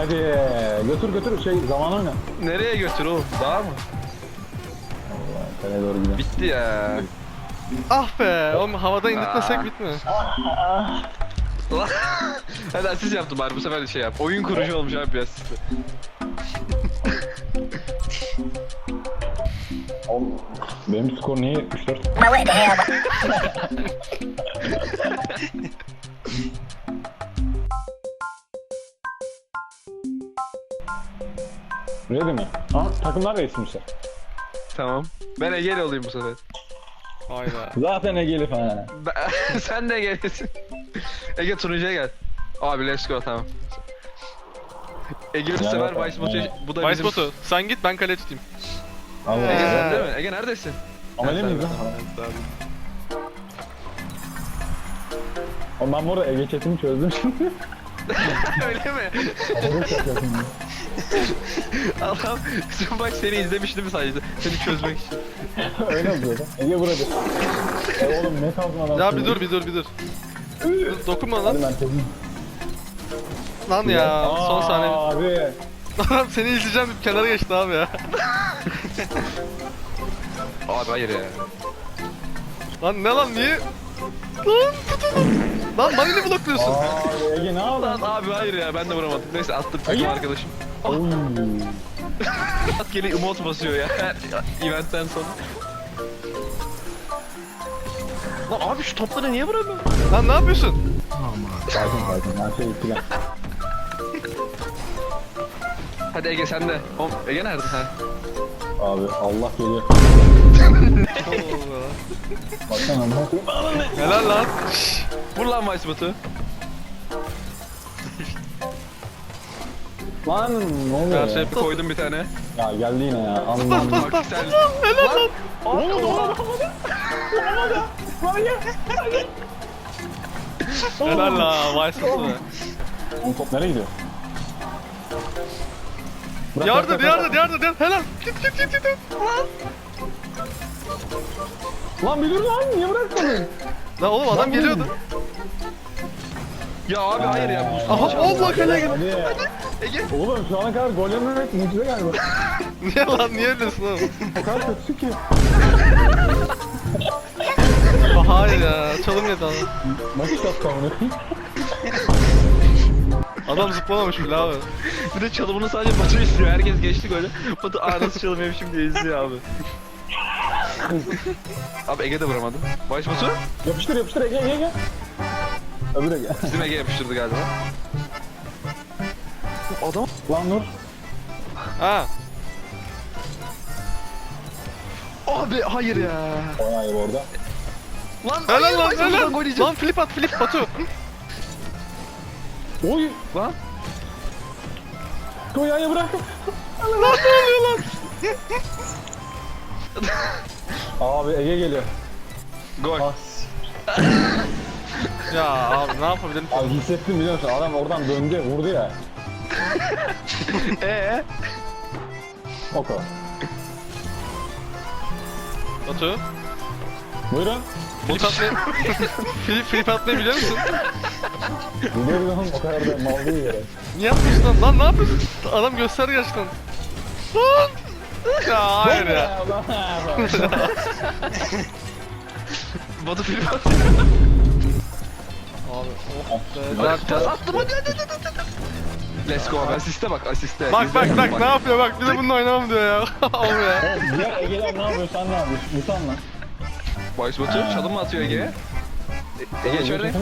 Hadi götür götür şey zaman oyna. Nereye götür oğlum? Daha mı? Allah kaleye doğru gidelim. Bitti ya. Ah be. Oğlum havada indirtmesek bitmiyor. Hadi asist yaptım bari bu sefer de şey yap. Oyun kurucu olmuş abi biraz Benim skor niye 74? Hell? Ready mi? Ha takımlar değişmişler. Tamam. Ben Ege'li olayım bu sefer. Hayda. Zaten Ege'li falan. Ben- Sen de Ege'lisin. Ege turuncuya gel. Abi let's go tamam. Ege bu Ya, sefer. Vice Botu, bu da Vice bizim... Botu sen git ben kale tutayım. Allah Ege sen Allah. değil mi? Ege neredesin? Amele miyiz lan? Oğlum ben bu arada Ege chatini çözdüm şimdi. Öyle mi? Yapayım. Allah'ım sen bak seni izlemiştim sadece. Seni çözmek için. Öyle oluyor lan. Ege burada. E oğlum ne kaldın adam? Ya bir dur bir dur bir dur. Dur, Dokunma Hadi lan. ben çözeyim. Lan ya son saniye. Abi. Lan seni izleyeceğim kenara geçti abi ya. Abi hayır ya. Lan ne lan niye? Lan tutun. Lan bana ne blokluyorsun? Abi Ege ne Lan abi hayır ya ben de vuramadım. Neyse attım takım Ege. arkadaşım. Oy. Rastgele emot basıyor ya her eventten sonra. Lan abi şu topları niye vuramıyorsun? Lan ne yapıyorsun? Sakin sakin. Her şey ikilen. Hadi Ege sen de. Oğlum, Ege nerede sen? Abi Allah geliyor. Baksana ne yapıyor? Helal lan. Vur lan Vice Botu. Lan ne oluyor ya? şey Bir koydum bir tane. Ya geldi yine ya. Allah'ım. Bak sen. Oğlum oğlum. Helal la. Vice Botu. Oğlum top nereye gidiyor? Bırak, Yardım bırak, yardım yardım yardım. Helal. Git git git git. Lan bir dur lan niye bırakmadın? Lan oğlum adam geliyordu. Ya abi hayır ya. Bu Aha Allah kale gel. Hadi. Ege. Oğlum şu ana kadar gol yememek mucize galiba. Niye lan niye öylesin oğlum? O kadar kötüsü ki. Aa, Hayır ya çalım yedi adam. Maçı kavunu. Adam zıplamamış bile abi. Bir de çalımını sadece Batu istiyor. Herkes geçti golü. Batu aa nasıl çalım yemişim diye izliyor abi. Abi Ege de vuramadı. Vice Batu Yapıştır yapıştır Ege Ege Ege. Öbür Ege. bizim Ege yapıştırdı galiba. Adam Lan Nur. Ha. Abi hayır ya. Oynayı orada. Lan Helal hayır, lan helal. gol yiyeceğim. Lan flip at flip Batu. Oy. Lan. Koyayı bırak. lan ne oluyor lan? Abi Ege geliyor. Gol. As. Ya abi ne yapabilirim? Abi hissettim biliyor musun? Adam oradan döndü vurdu ya. Ee? O kadar. Batu. Buyurun. Bot atmayı... flip, flip atmayı biliyor musun? Biliyoruz oğlum o kadar da mal değil ya. Niye yapıyorsun lan? Lan ne yapıyorsun? Adam göster gerçekten. Lan! Ya hayır ya. Batu film atıyor. Abi oh be. Pas attım hadi hadi hadi hadi. Let's go abi asiste bak asiste. Bak bak bak ne yapıyor bak bir de bununla oynamam diyor ya. Oğlum ya. Diğer Ege'ler ne yapıyor sen ne yapıyorsun? Utan lan. Vice Batu çalım mı atıyor Ege'ye? Ege şöyle.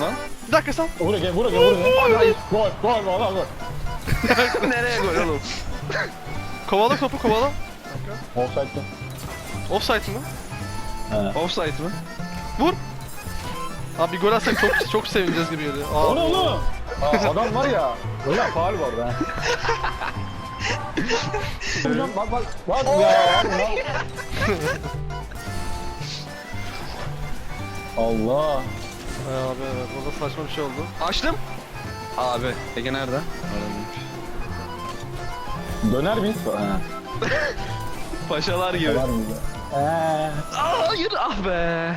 Lan. Bir dakika sen. Vur Ege vur Ege vur Ege. Abi. Gol gol gol gol. Nereye gol oğlum? Kovala topu kovala. Offside'da. Offside mı? He. Offside mı? Vur. Abi bir gol atsak çok çok sevineceğiz gibi geliyor. O Aa, ne oğlum? Aa, adam var ya. Öyle faal var ha. Hocam bak bak. Bak ya. ne- Allah. Ay abi evet orada saçma bir şey oldu. Açtım. Abi Ege nerede? Döner miyiz? Ha. Paşalar gibi. Döner miyiz? Eee. Aa, hayır ah be.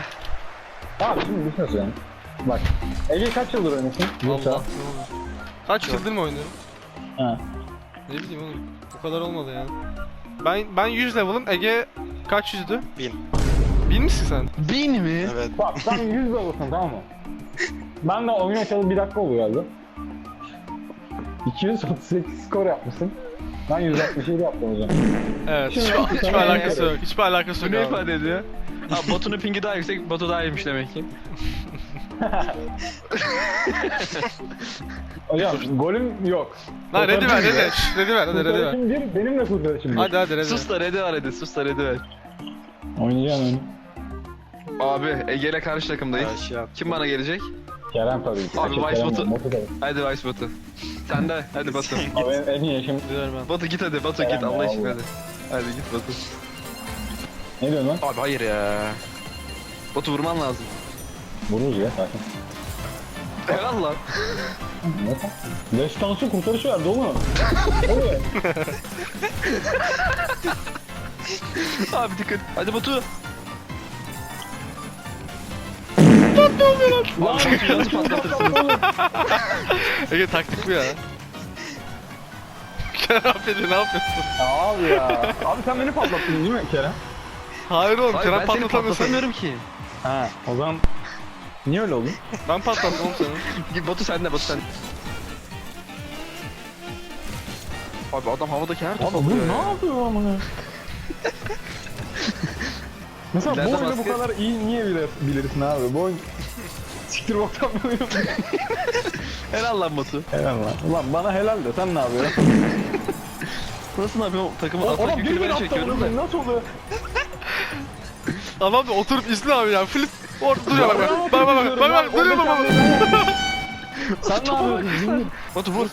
Abi şimdi bir şey söyleyeyim. Bak. Ege kaç yıldır oynuyorsun? Allah. Kaç yıldır mı oynuyorum? Ha. Ne bileyim oğlum. Bu kadar olmadı yani. Ben ben 100 level'ım. Ege kaç yüzdü? 1000. Bin misin sen? Bin mi? Evet. Bak sen 100 olursun tamam mı? Ben de oyun açalı bir dakika oluyor herhalde. 238 skor yapmışsın. Ben 167 yaptım hocam. Evet. Şimdi Hiç, hiçbir alakası yok. Hiçbir alakası Bu yok ne abi. ifade ediyor? Abi Batu'nun pingi daha yüksek, Batu daha iyiymiş demek ki. Hocam golüm yok. Lan ready ver yok. Şşş, Ready ver hadi ready ver. Kurtarışım bir, benim de kurtarışım bir. Hadi hadi ready Sus da ready var hadi, sus da ready ver. Oynayacağım oyunu. Abi Ege ile karşı takımdayız. Şey. Kim bana gelecek? Kerem tabii ki. Abi, Şey, Vice Kerem Batu. var, Batu tabii. Hadi Vice Batu. Sen de, hadi Batu. Abi en, en iyi ver ben. Batu git hadi, Batu git Allah Allah. hadi. Hadi git Batu. Ne diyorsun lan? Abi hayır ya. Batu vurman lazım. Vururuz ya sakin. Helal lan. Ne? Destansı kurtarışı verdi oğlum. Oluyor. Abi dikkat. Hadi Batu. Lan nasıl patlatırsınız? Ege taktik bu ya. Kerem abi ne yapıyorsun? Ya abi ya. Abi sen beni patlattın değil mi Kerem? Hayır oğlum Hayır Kerem ben seni patlatamıyorsun. patlatamıyorum ki. Ha o zaman niye öyle oldu? Ben patlattım oğlum seni. Git Batu sen de Batu sen. Abi adam havadaki her Abi bu vuruyor ne ya. yapıyor amına? Mesela bu İleride oyunu bu basket- kadar iyi niye bilir, bilirsin abi? Bu oyun siktir boktan bir oyun. Helal lan Batu. helal lan. Ulan bana helal de sen ne yapıyorsun? Nasıl yapıyorum? Takımı O- atak Oğlum yükünü ben çekiyorum da. nasıl oluyor? Adam da oturup izle abi ya. Flip. Orada duruyor bak bak. Bak bak bak. Bak duruyor bak bak. Sen ne yapıyorsun? Batu vur.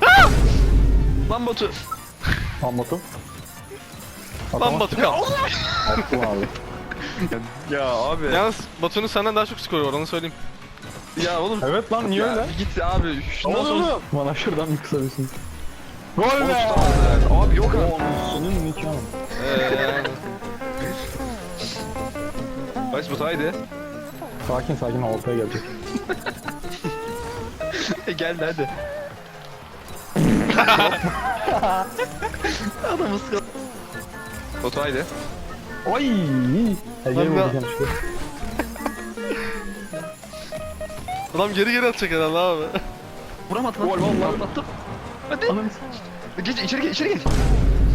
Lan Batu. Tam Batu. Lan Batu kal. Attım abi. Ya abi. Ya, Yalnız Batu'nun senden daha çok skoru var onu söyleyeyim. ya oğlum. Evet lan niye ya, öyle? Git abi. Şundan Oldu sonra. oğlum. Bana şuradan bir kısa bir Gol Onu be! Abi yok abi. Senin nikahın. Eee yani. Baş Batu haydi. Sakin sakin ortaya gelecek. Geldi hadi. Adamı sıkı. Batu haydi. Ay! Da- vuracağım işte. Adam geri geri atacak herhalde abi. Vuramadı lan. Gol vallahi atlattım. Hadi. Ananı Geç içeri geç içeri geç.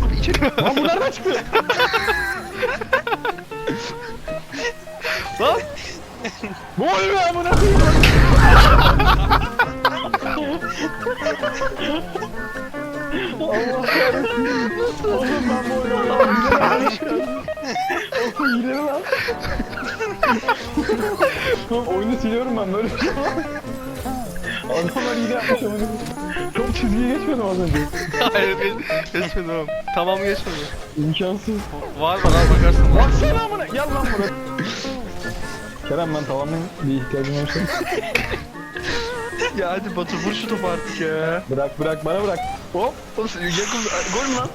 Abi içeri. Lan bu nereden çıktı? Lan. Gol be amına koyayım. Allah kahretsin. Oğlum ben bu oyunu Allah'ım Oğlum ileri lan. Oğlum oyunu siliyorum ben böyle. Adamlar iyi yapmış ama. Çok çizgiye geçmedim az önce. Hayır geç, geçmedi oğlum. Tamam geçmedi. İmkansız. Var var abi bakarsın. Baksana amına. Gel lan buraya. Kerem ben tamamen bir ihtiyacım olursa. Ya hadi Batu vur şu topu artık ya. Bırak bırak bana bırak. Hop. Oğlum yakın gol mü lan?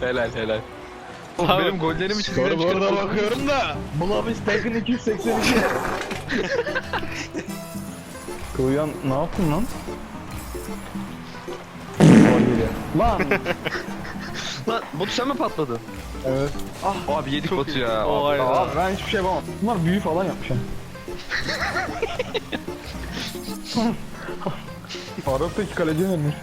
helal helal. Oğlum Abi, benim gollerimi çizgiden Doğru bu arada bakıyorum da. Bulabis Tekin 282. Kılıyan ne yaptın lan? Gol geliyor. Lan. Lan Batu sen mi patladın? evet. Ah abi yedik Batu ya. O Abi, hayda. Abi ben hiçbir şey yapamam. Bunlar büyü falan yapmış ha. Arap'taki kaleci ölmüş.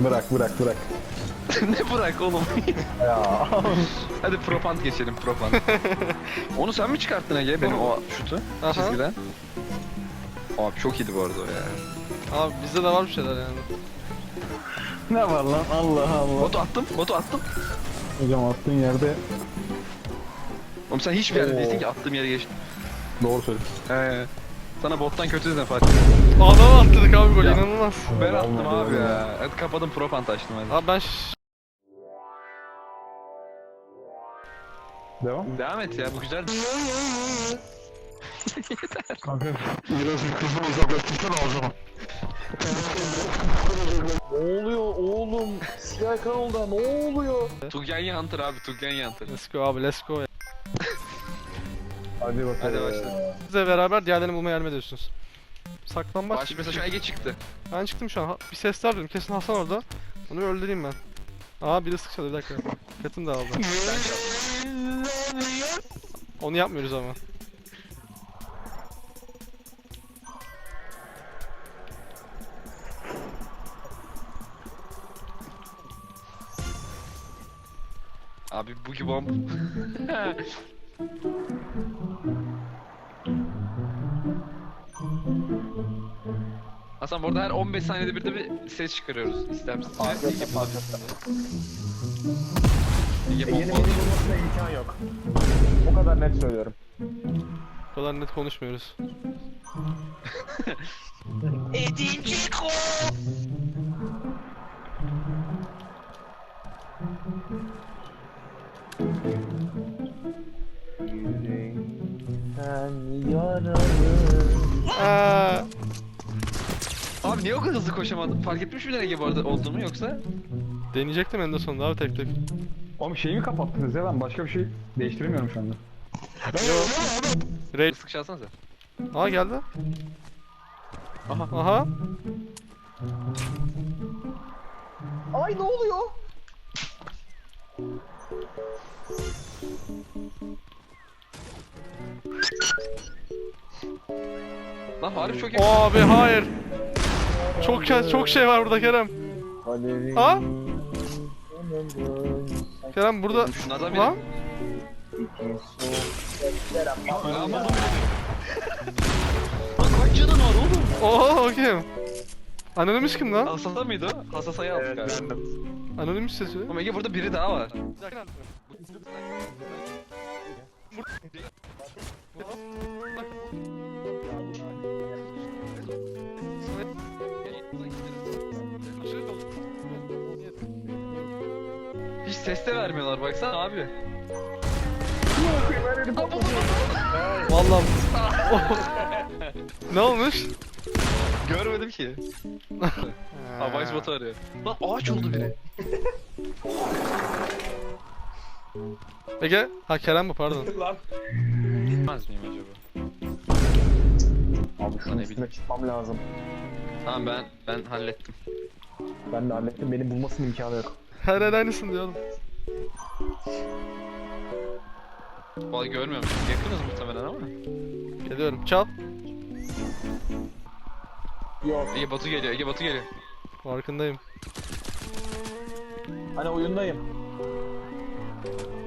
bırak bırak bırak. ne bırak oğlum. Ya. hadi propant geçelim propant. Onu sen mi çıkarttın Ege benim o şutu Aha. çizgiden? Abi çok iyiydi bu arada o ya. Abi bizde de var bir şeyler yani. ne var lan Allah Allah. Batu attım, Batu attım. Hocam attığın yerde Oğlum sen hiçbir yerde Oo. değilsin ki attığım yere geçtin. doğru söyle. He. Sana bottan kötü izle Fatih. Adam attırdık abi gol Ya. inanılmaz. Ben attım abi ya. Hadi kapadım propant açtım hadi. Abi ben ş- Devam. Devam et ya bu güzel. Kanka. Biraz mikrofonu uzaklaştırsana o zaman. Ne oluyor oğlum? Siyah kanalda ne oluyor? Tuggen Hunter abi Tuggen Hunter. Let's go abi let's go. Hadi bakalım. Hadi başla. Sizle beraber diğerlerini bulmaya yardım ediyorsunuz. Saklanmaç. Baş mesela şu Ege çıktı. Ben çıktım şu an. Ha- Bir sesler duydum. Kesin Hasan orada. Onu bir öldüreyim ben. Aa biri sık çalıyor bir dakika. Katın da aldı. Onu yapmıyoruz ama. Abi Boogie Bomb. Hasan burada her 15 saniyede bir de bir ses çıkarıyoruz. İster misin? Ege Bomb. Ege Ege'nin beni bulmasına imkan yok. O kadar net söylüyorum. O kadar net konuşmuyoruz. Sen yaralı. Abi niye o kadar hızlı koşamadın? Fark etmiş miydin Ege bu arada olduğumu yoksa? deneyecektim en de sonunda abi tek tek. Oğlum şeyi mi kapattınız ya ben başka bir şey değiştiremiyorum şu anda. Raid. Sık çalsana sen. Aa geldi. Aha. Aha. Ay ne oluyor? Lan Arif çok iyi. Abi hayır. Çok çok şey var burada Kerem. Alevi. Ha? Kerem burada. Şunlardan biri. Ha? Ama Lan kaç canın var oğlum? Oha o kim? Anonymous kim lan? Hasasa mıydı o? Hasasa'yı aldık Evet, galiba. Anonymous sesi. Oğlum Ege burada biri daha var. Ses de vermiyorlar baksana abi. Vallahi. ne olmuş? Görmedim ki. Ha Vice Bot'u arıyor. Lan ağaç oldu biri. Ege. Ha Kerem bu pardon. Bilmez miyim acaba? Abi Ne şunun üstüne bileyim. çıkmam lazım. Tamam ben ben hallettim. Ben de hallettim. Benim bulmasının imkanı yok. Her yer aynısın diyorum. Vallahi görmüyorum. Yakınız muhtemelen ama. Geliyorum. Çal. Yok. Ege Batu geliyor. Ege Batu geliyor. Farkındayım. Hani oyundayım.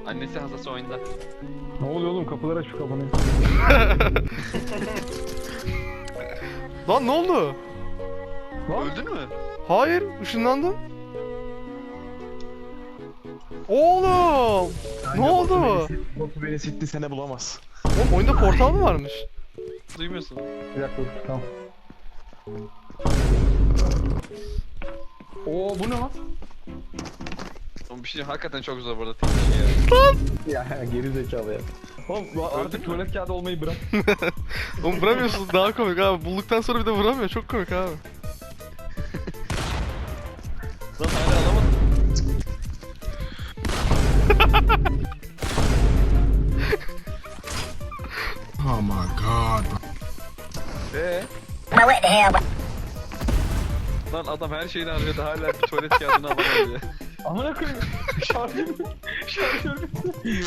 Annesi hasası oyunda. Ne oluyor oğlum kapılar aç şu kafanı. Lan ne oldu? Öldün mü? Hayır, ışınlandım. Oğlum! Ne oldu? Batu beni sitti sene bulamaz. Oğlum oyunda portal mı varmış? Duymuyorsun. Bir dakika dur tamam. Oo bu ne lan? Oğlum bir şey hakikaten çok zor burada tek kişi ya. Ya geri zekalı ya. Oğlum artık tuvalet kağıdı olmayı bırak. Oğlum vuramıyorsunuz daha komik abi. Bulduktan sonra bir de vuramıyor. Çok komik abi. Oh my god. Hell? Lan adam her şeyini arıyordu hala bir tuvalet kağıdını alamadı ya. Amına koyayım. Şarjör Şarjör bitti.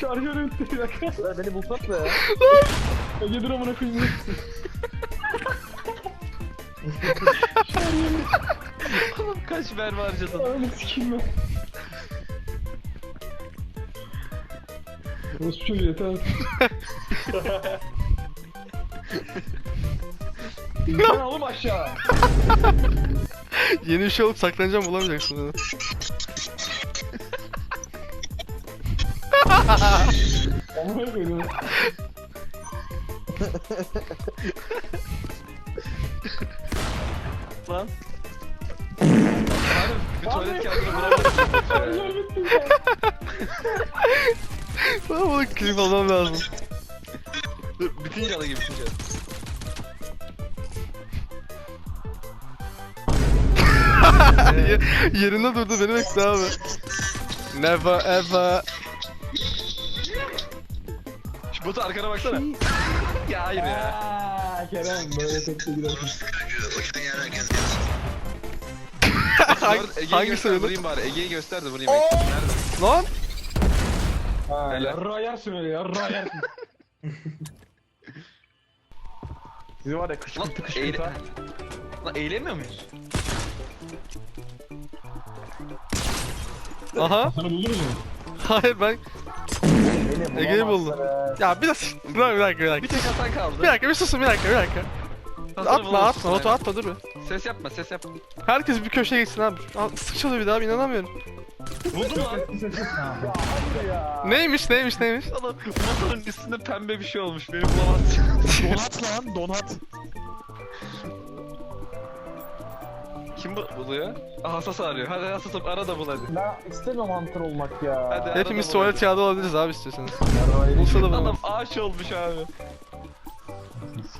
Şarjör bitti bir dakika. Ya beni bulsana ya. Ege dur amına koyayım. Oğlum kaç mermi harcadın? Ananı sikeyim ben. Çocuğu yeter. İnsan oğlum aşağı. Yeni bir şey alıp saklanacağım bulamayacaksın onu. Amına koyayım. Lan. Abi bir tuvalet kağıdını bulamadım. Ben bunu klip almam lazım. Dur bitince alayım bitince. Ye- Yerinde durdu beni bekle abi. Never ever. Şu botu arkana baksana. ya hayır ya. Kerem böyle tepki gidersin. Hangi- Dur, Ege'yi göster vurayım bari. Ege'yi göster de vurayım. Nerede? Lan! Ha Helal. yarra yersin öyle yarra yersin. Sizi var ya Lan kışkırtı kışkırtı. Lan eğlenmiyor muyuz? Aha. Sana buldunuz mu? Hayır ben... Ege'yi buldum. Ya bir dakika. Bir dakika bir dakika. Bir dakika, tek Hasan kaldı. bir, dakika, bir susun bir dakika bir dakika. Hasan'ı Atma atma yani. atma dur bir. Ses yapma ses yapma. Herkes bir köşeye gitsin abi. Aa, Sıkışıldı bir daha inanamıyorum. Buldum lan. Neymiş neymiş neymiş? Adam masanın üstünde pembe bir şey olmuş. Beni bulamazsın. Donat lan donat. Kim bu buluyor? Ah Hassas arıyor. Hadi Hassas'ım ara da bul hadi. La istemiyorum hunter olmak ya. Hadi ara Hepimiz bul tuvalet hadi. kağıdı olabiliriz abi istiyorsanız. Bulsa da Adam bulamaz. ağaç olmuş abi.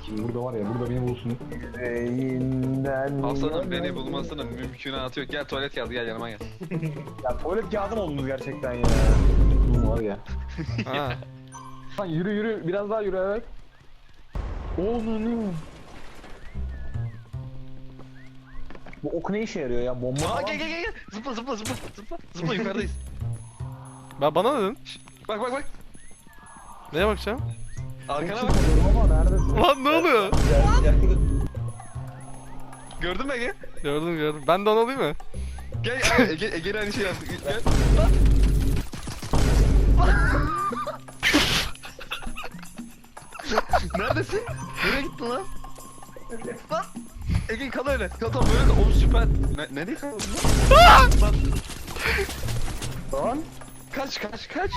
Sikim burada var ya burada beni bulsun. yüreğinden. Hasan'ın beni bulmasının mümkünatı yok. Gel tuvalet kağıdı gel yanıma gel. Ya tuvalet kağıdı mı oldunuz gerçekten ya? Bu var ya. Ha. Lan yürü yürü biraz daha yürü evet. Oğlum Bu ok ne işe yarıyor ya? Bomba Aa falan. gel gel gel gel. Zıpla zıpla zıpla zıpla. Zıpla yukarıdayız. Ben bana ne dedin? Bak bak bak. Neye bakacağım? Arkana bak. Ama neredesin? Lan ne oluyor? Gördün mü Ege? Gördüm gördüm. Ben de onu alayım mı? Gel gel Ege, Ege aynı şey yaptı. Gel. Neredesin? Nereye gittin lan? Lan! Ege kal öyle. Kal kal böyle kal. Oğlum süper. Ne, nereye kaldın lan? Lan, Lan. kaç kaç kaç.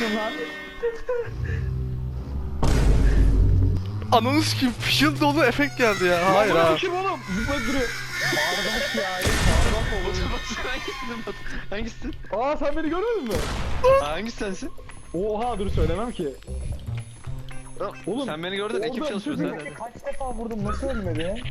Neredesin lan? Ananı sikeyim shield dolu efekt geldi ya. Hayır ha. Kim oğlum? Zıpla duruyor. Bardak ya. Bardak oldu. Hangisisin? Hangisisin? Aa sen beni görmedin mi? Hangisi sensin? Oha dur söylemem ki. Oğlum, Sen beni gördün ekip bir- hadi. Kaç defa vurdum nasıl ölmedi?